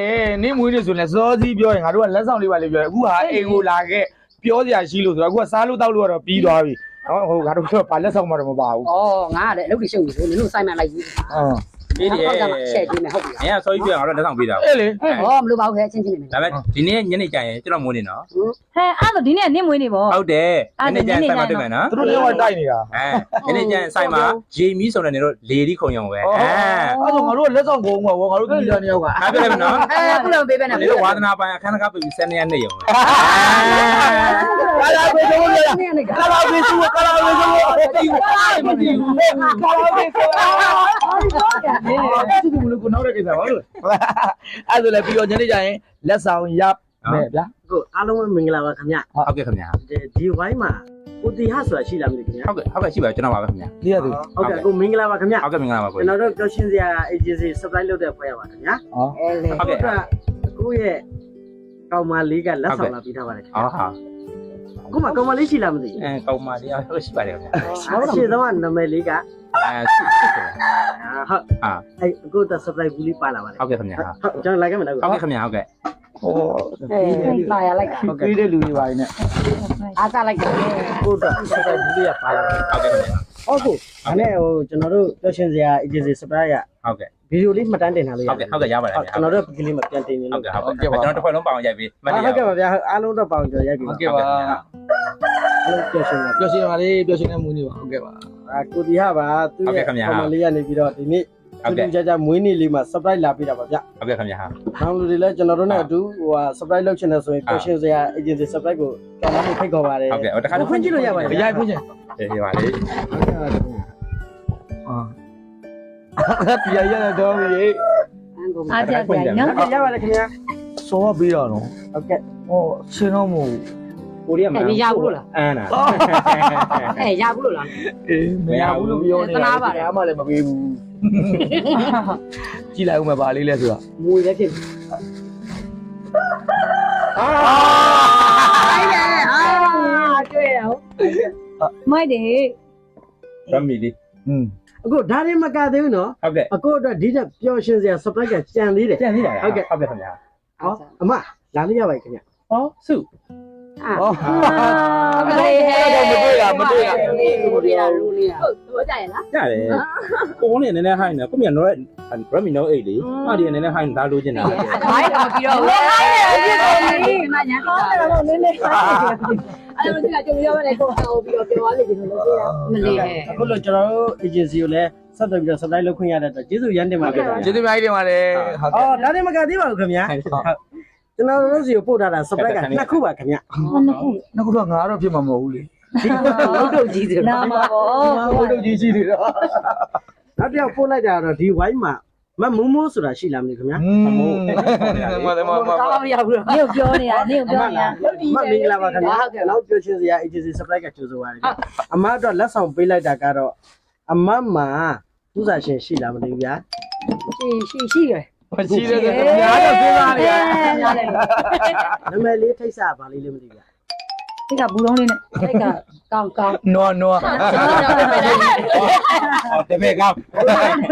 အေးနင်းမွေးနေဆိုရင်စောစီးပြောရင်ငါတို့ကလက်ဆောင်လေးပါလေးပြောတယ်အခုဟာအိမ်ကိုလာခဲ့ပြောစရာရှိလို့ဆိုတော့အခုကစားလို့တောက်လို့ကတော့ပြီးသွားပြီဟောဟိုငါတို့ကဘာလက်ဆောင်မှတော့မပါဘူးဩငါကလည်းအလုပ်တွေရှုပ်နေလို့နင်တို့စိုက်မှန်လိုက်ယူဟုတ် ပေးတယ်ဟုတ်ကဲ့ရှယ်ပေးမယ်ဟုတ်ပြီမင်းကစောကြီးပြောအောင်တော့လက်ဆောင်ပေးတာအေးလေဟောမလို့ပါဘူးခဲချင်းချင်းနေမယ်ဒါပေမဲ့ဒီနေ့ညနေကျရင်ကျွန်တော်မိုးနေနော်ဟဲ့အဲ့ဒါဒီနေ့နင့်မွေးနေပေါ့ဟုတ်တယ်ညနေကျရင်ဆိုင်မှာတွေ့မယ်နော်သူတို့လည်းတိုက်နေတာအဲညနေကျရင်ဆိုင်မှာဂျေမီဆိုတဲ့နေတော့လေဒီခုံရုံပဲအဲအဲ့ဆိုငါတို့လက်ဆောင်ကုန်မှာဗောငါတို့ပြည်သားနှစ်ယောက်ကအားပြလိုက်မယ်နော်အဲခုလည်းပေးပဲနဲ့နေတော့ဝါသနာပိုင်အခန်းကပ်ပြီး7ရက်နေရုံပဲကာလာဘေးဆိုလို့ရနေနေကကာလာဘေးဆိုကာလာဘေးဆိုတီးမတီးကာလာဘေးဆိုအဲ့ဒီဘလို့ကိုနောက်တဲ့ကိစ္စပါလို့အဲ့ဆိုလည်းပြီးတော့ညနေကျရင်လက်ဆောင်ရမယ်ဗျာကိုအားလုံးပဲမင်္ဂလာပါခင်ဗျဟုတ်ကဲ့ခင်ဗျာဒီဒီဝိုင်းမှာကိုတီဟဆိုတာရှိလားမသိခင်ဗျဟုတ်ကဲ့ဟုတ်ကဲ့ရှိပါကျွန်တော်ပါပဲခင်ဗျာဒီရသူဟုတ်ကဲ့ကိုမင်္ဂလာပါခင်ဗျဟုတ်ကဲ့မင်္ဂလာပါကိုကျွန်တော်တို့ကြောက်ရှင်စရာ agency supply လုပ်တဲ့ဖွဲ့ရပါခင်ဗျာဟောအဲလေဟုတ်ကဲ့ကိုရဲ့ကောင်မလေးကလက်ဆောင်လာပြီးထားပါတယ်ခင်ဗျအော်ဟာ ကိုမကောင်မလေးရှိလားမသိအဲကောင်းပါလေဟုတ်ရှိပါတယ်ခင်ဗျာဘူးရှင်းတော့နာမည်လေးကအဲရှိရှိတယ်ဟုတ်အာအဲ့ကိုတ supply ဘူးလေးပါလာပါတယ်ဟုတ်ကဲ့ခင်ဗျာဟုတ်ကျွန်တော်လိုက်ခဲ့မယ်နော်ဟုတ်ကဲ့ခင်ဗျာဟုတ်ကဲ့ဟောအဲလာရလိုက်တာဟုတ်ကဲ့ပြီးတဲ့လူတွေပါနေအားစားလိုက်တယ်ကိုတ supply ဘူးလေးကပါလာတယ်ဟုတ်ကဲ့ခင်ဗျာဟုတ်ကိုဒါနဲ့ဟိုကျွန်တော်တို့ကြောက်ရှင်စရာ agency supply ကဟုတ်ကဲ့ ဗီဒီယိုလေးမှတ်တမ်းတင်ထားလို့ရဟုတ်ကဲ့ဟုတ်ကဲ့ရပါတယ်ခင်ဗျာကျွန်တော်တို့ပကလေးမှာပြန်တင်နေဟုလို့တ်ကဲ့ဟုတ်ကဲ့ကျွန်တော်တစ်ခွက်လုံးပေါအောင်ရိုက်ပြီးမတ်ရဟုတ်ကဲ့ပါဗျာအားလုံးတော့ပေါင်ကြော်ရိုက်ပြီဟုတ်ပါကဲ့ပါအားလုံးကြောက်ရှင်ပါပျော်ရွှင်ပါလေပျော်ရွှင်တဲ့မူနေပါဟုတ်ကဲ့ပါအာကိုတီဟာပါသူ့ရဲ့ကောင်မလေးကနေပြီးတော့ဒီနေ့ဟုတ်သူကဲ့ကြကြမွေးနေ့လေးမှာ surprise လာပေးတာပါဗျ။ဟုတ်ကဲ့ခင်ဗျာဟာနောက်လူတွေလည်းကျွန်တော်တို့နဲ့အတူဟိုဟာ surprise လုပ်ချင်တယ်ဆိုရင် question စရာ agency surprise ကိုတော်တော်ဖိတ်ခေါ်ပါတယ်ဟုတ်ကဲ့တခါတော့ဖွင့်ကြည့်လို့ရပါတယ်ရိုက်ဖွင့်ချင်အေးပါလေအာ ဒီရရတော့ပြီအန်ကုန်အားကြကြနော်ဟုတ်ကဲ့ရပါတယ်ခင်ဗျာစောပေးတော့နော်ဟုတ်ကဲ့ဟောရှင်းတော့မဟုတ်ကိုရီးယားမှာအဲရဘူးလို့လားအန်းနာအဲရဘူးလို့လားအေးမရဘူးလို့ပြောနေတာအားမှလည်းမပေးဘူးကြည့်လိုက်ဦးမပါလေးလဲဆိုတာမွေလည်းဖြစ်အာအဲ့ဒါအာတွေ့ရအောင်မိုက်တယ်ရမီလေးอืม အခုဒါတွေမကသေးဘူးနော်ဟုတ်ကဲ့အခုတော့ဒီတက်ပျော်ရှင်စရာ surprise ကကြံသေးတယ်ပြန်သေးတာဟုတ်ကဲ့ဟုတ်ကဲ့ခင်ဗျာဟောအမလာလို့ရပါခင်ဗျာဟောစုအာဟောမလေးဟဲ့မတွေ့ရမတွေ့ရလူလေးလူလေးလူလေးတို့ကြရလားရတယ်ကိုကနေနည်းနည်းဟိုင်းနေကိုမြန်တော့ရမီနို8လေဟာဒီနည်းနည်းဟိုင်းဒါလိုချင်တာဘာတော့ပြီးတော့ဝယ်ရတယ်ဒီမှာညာတော့တော့နည်းနည်း အဲ့လိုကကြုံရပါလေကိုဟောပြီးတော့ပြောရလေဒီလိုလုပ်ရမလေးဟဲ့အခုလို့ကျွန်တော်တို့ agency ကိုလည်းဆက်သွယ်ပြီးတော့ surprise လုပ်ခွင့်ရတဲ့အတွက်ကျေးဇူးရမ်းတင်ပါတယ်ခင်ဗျာကျေးဇူးအများကြီးတင်ပါတယ်ဟုတ်အော်ကဲ့ဒါတွေမကသေးပါဘူးခင်ဗျာဟုတ်ကျွန်တော်တို့စီကိုပို့ထားတာ surprise ကနှစ်ခုပါခင်ဗျာနောက်ခုတော့ငါတော့ဖြစ်မှာမဟုတ်ဘူးလေလုံးတော့ကြီးတယ်နာမပေါ့ဘုဒ္ဓကြီးရှိတယ်တော့နောက်တစ်ယောက်ပို့လိုက်တာတော့ဒီ wine မှာ မမူးမိုးဆိုတာရှိလားမသိခင်ဗျာอืมမမမမကောင်းမရဘူးလို့နေကိုပြောနေတာနေကိုပြောနေတာမမင်္ဂလာပါခင်ဗျာနောက်ပြောချင်းစရာ agency supply ကကြိုးဆိုပါရစေအမတော့လက်ဆောင်ပေးလိုက်တာကတော့အမမှာသူစားရှင်ရှိလားမသိဘူးဗျာရှိရှိရှိရယ်မရှိတယ်ဆိုတော့ညာတော့စဉ်းစားနေရညာတယ်နာမည်လေးထိတ်စားပါလေးလည်းမသိဘူးဗျာ ဒီကဘူးလုံးလေးနဲ့အဲ့ကကောင်းကောင်းနော်နော်ဟောတပည့်ကောင်း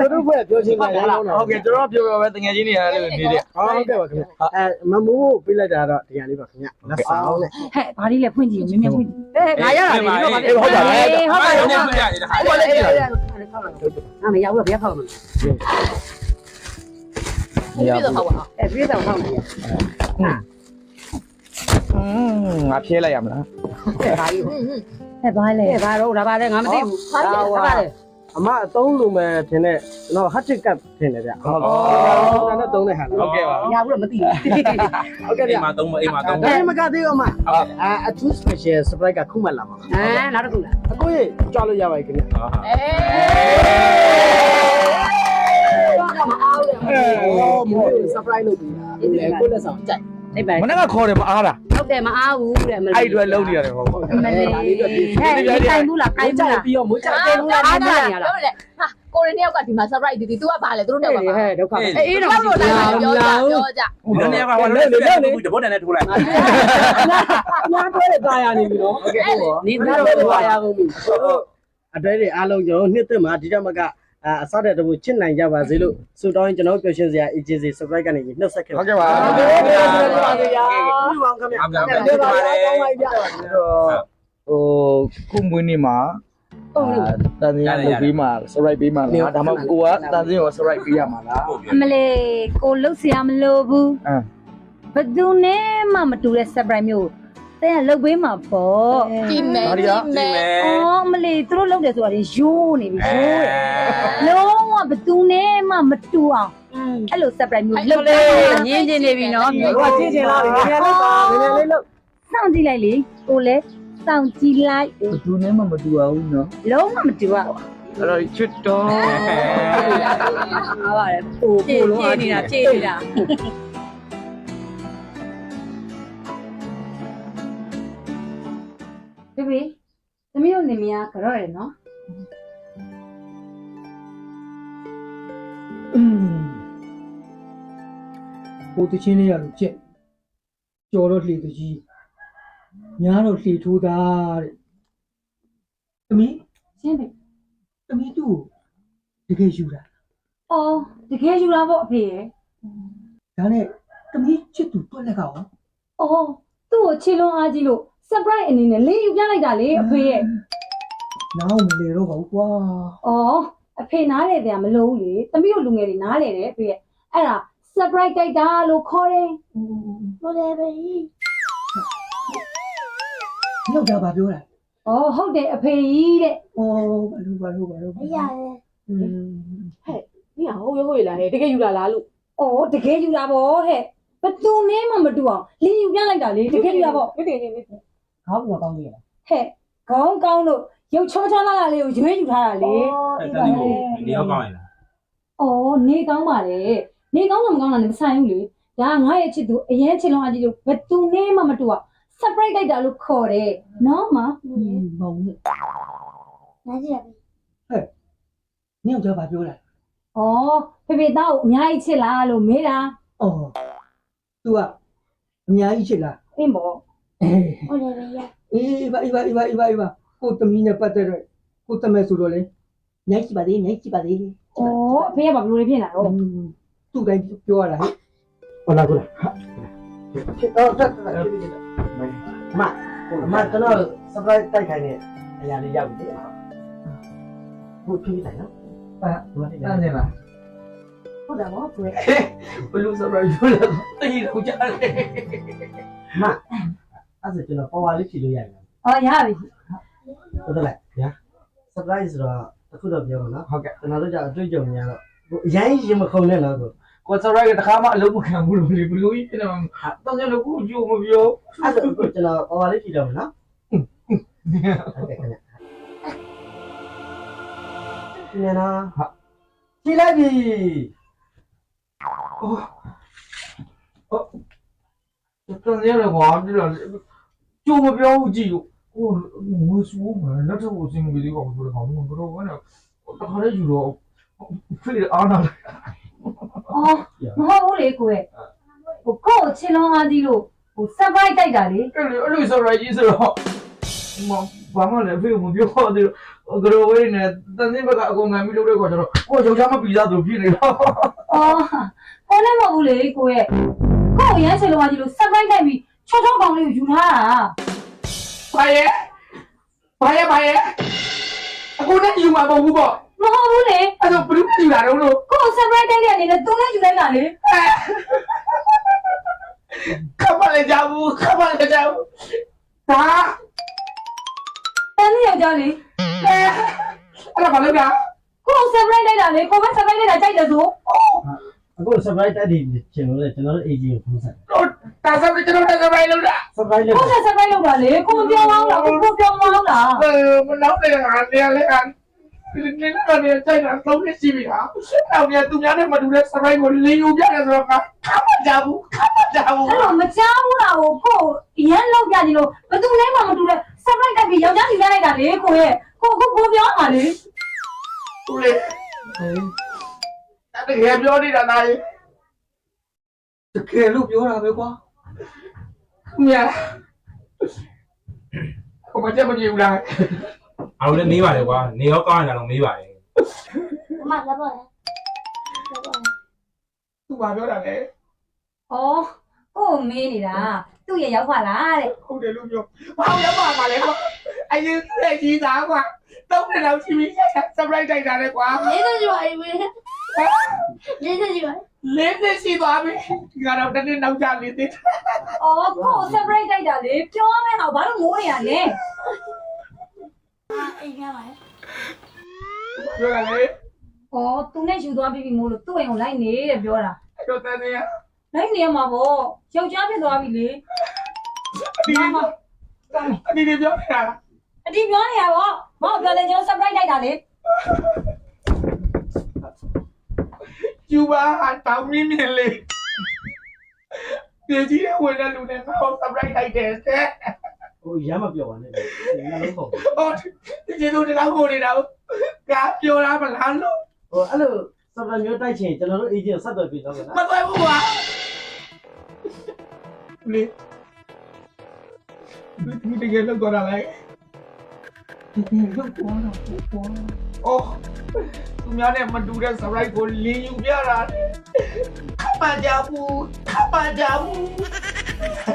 တို့တို့ဘက်ပြောချင်းကလည်းလုံးတော့ဟုတ်ကဲ့ကျွန်တော်ပြောပြပဲတငယ်ချင်းတွေရတယ်နေတယ်ဟုတ်ကဲ့ပါခင်ဗျာအဲမမူးပေးလိုက်တာတော့ဒီဟာလေးပါခင်ဗျာလက်ဆောင်နဲ့ဟဲ့ဘာလေးလဲဖွင့်ကြည့်မြင်မြင်ဖွင့်ကြည့်အဲငါရတာလေတော့မဖြစ်ဟုတ်ပါလားဟုတ်ပါဘူးပြရတယ်ဟာဟုတ်တယ်ဟုတ်တယ်အာမရဘူးဗျာဖောက်မှာနေရာဘူးအဲပြေးတော့ဖောက်နေရ อืมငါဖြဲလိုက်ရမလားအဲဘာကြီးဟဲ့ဘာလဲအဲဘာတော့ဒါပါလဲငါမသိဘူးဘာလဲဘာလဲအမအသုံးလိုမဲ့ထင်တဲ့ကျွန်တော် hot ticket ထင်တယ်ဗျာဟုတ်ဟုတ်ကဲ့နဲ့သုံးတဲ့ဟာဟုတ်ကဲ့ပါရဘူးမသိဘူးဟုတ်ကဲ့အိဗျာမ်မှာသုံးမအိမ်မှာသုံးဒါမကသေးဘူးအမအာအထူး special surprise ကခုမှလာမှာအဲနောက်တစ်ခုလားအကိုကြီးကြောက်လို့ရပါပြီခင်ဗျာဟာဟာတော့မအားဘူးအော်မို့ surprise လုပ်ပြီးတာဒီလေကိုလက်ဆောင်ကြိုက် နေပါမနေ့ကခေါ်တယ်မအားတာဟုတ်တယ်မအားဘူးတဲ့မအဲ့အတွက်လုံးနေရတယ်ဟုတ်မလေးဟဲ့ဒီတိုင်ဘူးလားကိုင်းဘူးလားပြီးတော့မိုးကြိုက်တယ်ဘူးလားအားကြရလားဟုတ်တယ်ဟာကိုရီးယားကဒီမှာ surprise ဒီဒီ तू ကဘာလဲသူတို့ဟဲ့တော့ပါဟဲ့ဒုက္ခအေးအေးတော့တော့လာပြောကြပြောကြနည်းနည်းကဟောလဲတပည့်နဲ့ထိုးလိုက်ညာတွဲတဲ့တာယာနေပြီနော်ဟုတ်ကဲ့နေဒီတော့တော့ဘာတာရယာကုန်ပြီအတွဲတွေအားလုံးကျွန်တော်နှစ်သက်မှာဒီတက်မက အစားတဲ့တမှုချစ်နိုင်ကြပါစေလို့ဆုတောင်းရင်ကျွန်တော်ပျော်ရွှင်စရာ agency subscribe ကနေနှုတ်ဆက်ခဲ့ပါဟုတ်ကဲ့ပါဟုတ်ကဲ့ပါဟုတ်ကဲ့ပါခင်ဗျာဟုတ်ကဲ့ပါဟုတ်ကဲ့ပါဟုတ်ကဲ့ပါဟိုခုမွေးနေ့မှာတန်စင်းကိုပြီးမှာ surprise ပြီးမှာလားဒါမှကိုကတန်စင်းကို surprise ပြီးရမှာလားအမလေးကိုလှုပ်စရာမလိုဘူးဘသူနဲ့မှမတူတဲ့ surprise မျိုး တဲ့ကလှုပ်ပေးမှာပေါ့ကြည့်မယ်ကြည့်မယ်အော်အမလေးသူတို့လှုပ်တယ်ဆိုတာလေရိုးနေပြီရိုးတယ်လုံးဝဘယ်သူနဲ့မှမတူအောင်အဲ့လို surprise မျိုးလှုပ်ပေးညင်းချင်းနေပြီနော်ဟိုကကြည့်ချင်လားနည်းနည်းလေးပါနည်းနည်းလေးလို့စောင့်ကြည့်လိုက်လေကိုလည်းစောင့်ကြည့်လိုက်ဘယ်သူနဲ့မှမတူအောင်နော်လုံးဝမတူပါဘူးအဲ့တော့ချွတ်တော့အားပါတယ်ပို့ပို့လုံးအားနေတာဖြည့်နေတာ နေမရကြတော့ရနော်ဟိုတချင်းလေးရလို့ချက်ကြော်တော့လှေတကြီးညားတော့လှေထိုးတာတဲ့သမီးရှင်းပြီသမီးသူ့ကိုတကယ်ယူတာအော်တကယ်ယူတာပေါ့အဖေရဲ့ဒါနဲ့သမီးချစ်သူတွက်လက်ကောင်အော်သူ့ကိုခြေလုံးအားကြီးလို့ surprise အနေနဲ့လေးယူပြလိုက်တာလေအဖေရဲ့ နားအောင်မလေတော့ပါဘူးကွာ အော်အဖေနားလေတယ်မလို့ဘူးလေသမီးတို့လူငယ်တွေနားလေတယ်အဖေရဲ့အဲ့ဒါ surprise တိုက်တာလို့ခေါ်တယ်ဟုတ်တယ်ပဲ ညောက်တာပါပြောတာ အော်ဟုတ်တယ်အဖေကြီးတဲ့ ဩဘာလို့ဘာလို့ဘာလို့ မရတယ် อืม นี่อ่ะဟုတ်ရဟုတ်ရလားဟဲ့တကယ်ယူလာလားလို့ အော်တကယ်ယူတာပေါ့ဟဲ့ဘသူနဲ့မှမတူအောင်လင်းယူပြလိုက်တာလေတကယ်ယူတာပေါ့ ဒီတင်နေနေ ခေါင်းကကောင်းကြီးလား ဟဲ့ခေါင်းကောင်းလို့ ရုပ်ချောချောလာလာလေးကိုရွေးယူထားတာလေ အဲ့ဒါလေးကိုနေရောက်ကောင်းရလား အော်နေကောင်းပါလေနေကောင်းတော့မကောင်းတာလည်းမဆိုင်ဘူးလေဒါကငါရဲ့ချစ်သူအရင်ချစ်လုံးအကြီးလို့ဘသူနဲ့မှမတူအောင် surprise တိုက်တာလို့ခေါ်တယ်နော်မ อืมမောင်နဲ့ နားကြည့်ရပြီ ညောက်ကြပါပြောတာ အော်ဖေဖေသားကိုအများကြီးချစ်လားလို့မေးတာ ဩ तू ကအများကြီးချစ်လား အင်းပေါ့ အေး ဟုတ်တယ်ဗျာ အေးပါအေးပါအေးပါအေးပါအေးပါ ကိုသမီးနဲ့ပတ်သက်တော့ကိုတမဲဆိုတော့လေညိုက်ကြည့်ပါသေးညိုက်ကြည့်ပါသေးအော်အဖေကဘာလို့လဲဖြစ်လာတော့သူ့တိုင်းပြောရတာဟဲ့ဟုတ်လားဟုတ်လားချစ်တော့တက်တက်မမကျွန်တော် surprise တိုက်ခိုင်းနေအရာလေးရောက်ပြီဟိုဖြစ်နေတယ်နော်တန်စင်လားဟုတ်တာပေါ့ကိုယ်ဘလူ surprise ပြောလို့တေးတော့ကြားတယ်အဲ့ဒါကျွန်တော်ပေါ်ဝါလေးဖြည့်လို့ရတယ်အော်ရပြီ ဟုတ်တယ်လားညာ surprise ဆိုတော့အခုတော့ပြောမှာနော်ဟုတ်ကဲ့ကျွန်တော်တို့ကြောင့်အတွေ့အကြုံများတော့အရင်ရင်မခုံနဲ့နော်ကိုကို surprise ကတခါမှအလုံးမခံဘူးလို့လေဘလူကြီးပြန်တော့တန်စင်လို့ကိုကြိုမပြောအဲ့ဒါကိုကျွန်တော်ပေါ်ဝါလေးဖြည့်တော့မယ်နော်ဟုတ်ကဲ့ခင်ဗျဒီနော်ဟာဖြည့်လိုက်ပြီတန်စင်ရကွာပြီးတော့ကြိုမပြောဘူးကြည့် ကိုငွေဆိုးမယ်လက်ထပ်ကိုစင်ပြီးဒီကောင်ဆိုတော့ကောင်ကတော့ဘာလဲတခါလေးယူတော့ဖိအားနာအော်မဟုတ်ဘူးလေကိုယ်ဟိုကိုယ့်ကိုချစ်လုံးအားကြီးလို့ဟို surprise တိုက်တာလေအဲ့လိုအဲ့လို surprise ကြီးဆိုတော့မဘာမှလည်းဖေမပြောသေးဘူးကတော့ဝေးနေတန်စင်ဘက်ကအကုန်ငံပြီးလုပ်တဲ့ကွာကျတော့ကိုယောက်ျားမပြီးသားသူဖြစ်နေတော့အော်ကိုလည်းမဟုတ်ဘူးလေကိုယ့်ရဲ့ကိုယ့်ကိုရမ်းချစ်လုံးအားကြီးလို့ surprise တိုက်ပြီးချောချောကောင်လေးကိုယူထားတာ ဘာရဲ့ဘာရဲ့ဘာရဲ့အခုနဲ့ယူမှာမဟုတ်ဘူးပေါ့မဟုတ်ဘူးလေအဲ့တော့ဘလူးယူလာတော့လို့ကိုယ့်ကို surprise တိုက်တဲ့အနေနဲ့သူလည်းယူလိုက်တာလေခမလည်းကြောက်ဘူးခမလည်းကြောက်ဘူးဒါတန်းလေးယောက်ျားလေအဲ့ဒါဘာလို့လဲကိုယ့်ကို surprise တိုက်တာလေကိုယ်ပဲ surprise တိုက်တာကြိုက်တယ်ဆိုအခု surprise တက်ဒီချင်လို့လေကျွန်တော်တို့ agent ကိုဖုန်းဆက် တော့ဒါဆိုကျွန်တော်လည်း surprise လုပ်တာ surprise လုပ် ကိုယ့်က surprise လုပ်တာလေကိုယ်ပြောင်းအောင်လားကိုယ်ပြောင်းအောင်လား เออมันเล่าได้งานเนี่ยเลยกันนี่ก็เนี่ยใช่นะต้องได้ชีวิตฮะเอาเนี่ยသူများနဲ့မတူတဲ့ surprise ကိုလင်းယူပြတယ်ဆိုတော့ကခမကြဘူးခမကြဘူး အဲ့တော့မကြောက်ဘူးလားကိုကိုယ်ရမ်းလောက်ပြနေလို့ဘယ်သူလဲမှမတူတဲ့ surprise တိုက်ပြီးယောက်ျားယူလိုက်တာလေကိုယ့်ရဲ့ကိုကိုကိုပြောင်းပါလေ သူလေတကယ်ပြောနေတာနားရေ တကယ်လို့ပြောတာပဲကွာ မြာကိုမကြမကြည့်ဘူးလားအားလုံးလည်းမေးပါလေကွာနေရောက်ကောင်းရတာတော့မေးပါလေအအမလာပါလားသူဘာပြောတာလဲဩကို့မေးနေတာသူ့ရဲ့ရောက်ပါလားတဲ့ဟုတ်တယ်လို့ပြောဘာရောက်ပါမှာလဲကွာအရင်လက်ကြီးသားကွာသုံးနှစ်လောက်ရှိပြီဆပ်ပရိုက်တိုက်တာလေကွာ လေးစကြပါလေလေးစကြပါ လေးနှစ်ရှိသွားပြီဒီကတော့တစ်နှစ်နောက်ကျလေးသေးတယ်ဩကို့ separate တိုက်တာလေပြောရမယ့်ဟာဘာလို့ငိုးနေရလဲအိမ်ရပါလေပြောတာလေဩသူနဲ့ယူသွားပြီးပြီမို့လို့သူ့အိမ်ကိုလိုက်နေတဲ့ပြောတာအဲ့တော့တန်းနေရလိုက်နေရမှာပေါ့ယောက်ျားဖြစ်သွားပြီလေအဒီအဒီပြောနေတာအတီးပြောနေရပေါ့မောက်ပြောလေကျွန်တော် separate တိုက်တာလေ ကျူပါတောင်းမြင်းမြင်းလေးဒီကြီးရဲ့ဝင်တဲ့လူနဲ့ငါ့ကို surprise လိုက်တယ်တဲ့ဟိုရမ်းမပြောပါနဲ့ငါလုံးပေါ့ဟိုဒီကျေတို့တောင်းကိုနေတာကပြောတာမလားလို့ဟိုအဲ့လိုစပယ်မျိုးတိုက်ချင်ကျွန်တော်တို့ agent ဆက်သွယ်ပြီးတော့မယ်မနော်သွဲဘူးကွာလေဒီတကယ်လောက်တော့လာလိုက်ဒီလောက်တော့တော့အော် သူများနဲ့မတူတဲ့ surprise ကိုလင်းယူပြတာခမကြဘူးခမကြဘူး